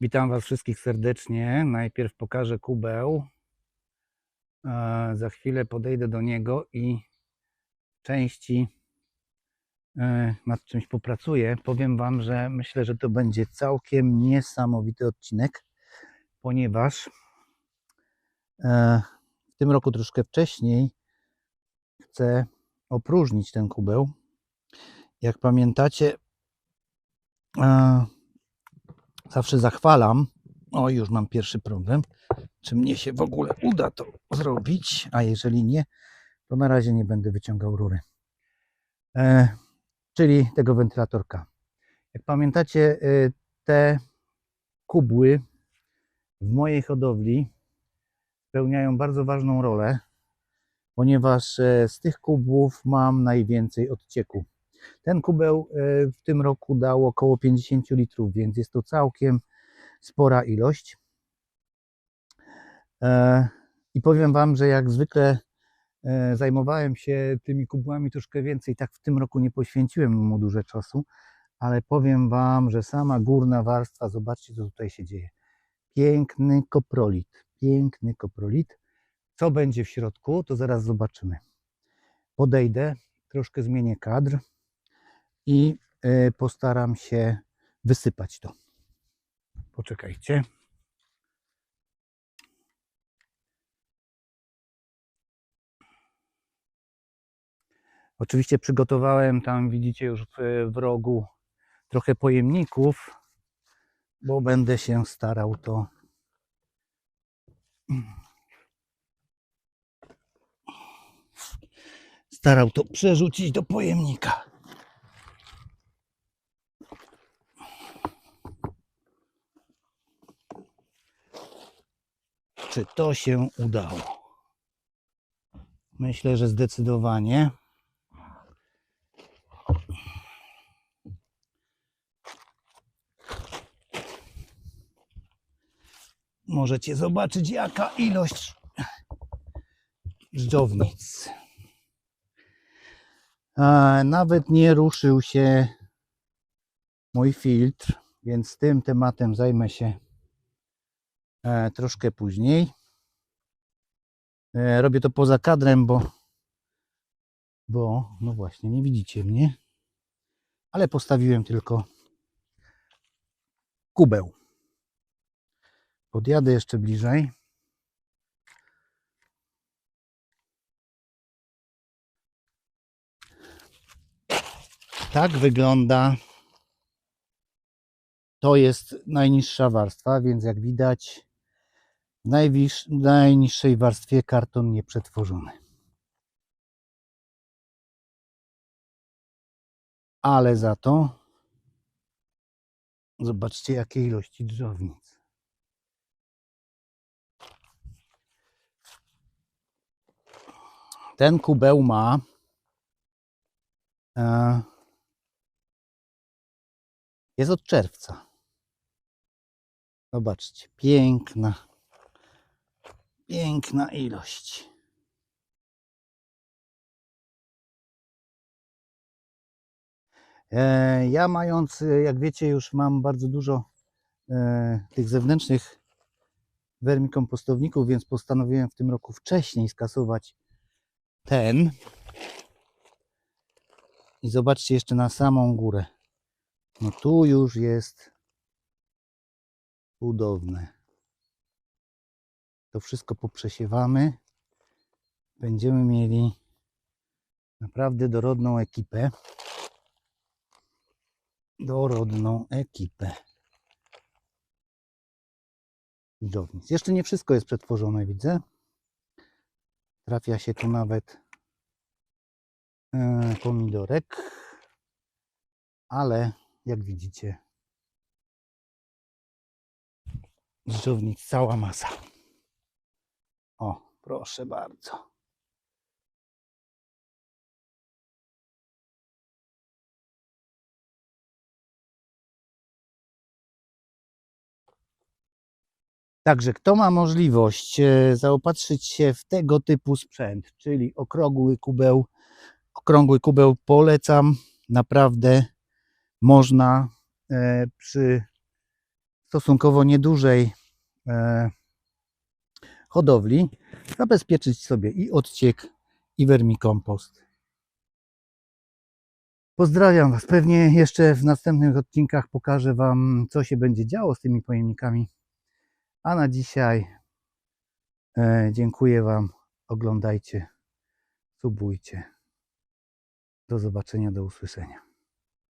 Witam Was wszystkich serdecznie. Najpierw pokażę kubeł. Za chwilę podejdę do niego i części e, nad czymś popracuję. Powiem Wam, że myślę, że to będzie całkiem niesamowity odcinek, ponieważ e, w tym roku troszkę wcześniej chcę opróżnić ten kubeł. Jak pamiętacie, zawsze zachwalam. O, już mam pierwszy problem. Czy mnie się w ogóle uda to zrobić? A jeżeli nie, to na razie nie będę wyciągał rury. E, czyli tego wentylatorka. Jak pamiętacie, e, te kubły w mojej hodowli spełniają bardzo ważną rolę, ponieważ e, z tych kubłów mam najwięcej odcieku. Ten kubeł e, w tym roku dał około 50 litrów, więc jest to całkiem spora ilość. E, I powiem Wam, że jak zwykle e, zajmowałem się tymi kubłami troszkę więcej, tak w tym roku nie poświęciłem mu dużo czasu, ale powiem Wam, że sama górna warstwa, zobaczcie co tutaj się dzieje. Piękny koprolit, piękny koprolit. Co będzie w środku, to zaraz zobaczymy. Podejdę, troszkę zmienię kadr i e, postaram się wysypać to. Poczekajcie. Oczywiście przygotowałem tam, widzicie już w, w rogu, trochę pojemników, bo będę się starał to starał to przerzucić do pojemnika. Czy to się udało? Myślę, że zdecydowanie. Możecie zobaczyć, jaka ilość dżdżownic. Nawet nie ruszył się mój filtr, więc tym tematem zajmę się troszkę później. E, robię to poza kadrem, bo, bo no właśnie, nie widzicie mnie, ale postawiłem tylko kubeł. Podjadę jeszcze bliżej. Tak wygląda. To jest najniższa warstwa, więc jak widać, najniższej warstwie karton nieprzetworzony. Ale za to zobaczcie, jakie ilości drzownic. Ten kubeł ma e, jest od czerwca. Zobaczcie, piękna, piękna ilość. E, Ja mając, e, jak wiecie, już mam bardzo dużo e, tych zewnętrznych wermikompostowników, więc postanowiłem w tym roku wcześniej skasować ten. I zobaczcie jeszcze na samą górę. No tu już jest cudowne. To wszystko poprzesiewamy. Będziemy mieli naprawdę dorodną ekipę. Dorodną ekipę. Dżownic. Jeszcze nie wszystko jest przetworzone, widzę. Trafia się tu nawet e, pomidorek, ale jak widzicie, dżdżownic cała masa. Proszę bardzo. Także kto ma możliwość e, zaopatrzyć się w tego typu sprzęt, czyli okrągły kubeł, okrągły kubeł polecam. Naprawdę można e, przy stosunkowo niedużej e, hodowli zabezpieczyć sobie i odciek, i wermikompost. Pozdrawiam Was. Pewnie jeszcze w następnych odcinkach pokażę Wam, co się będzie działo z tymi pojemnikami. A na dzisiaj e, dziękuję Wam. Oglądajcie, subujcie. Do zobaczenia, do usłyszenia.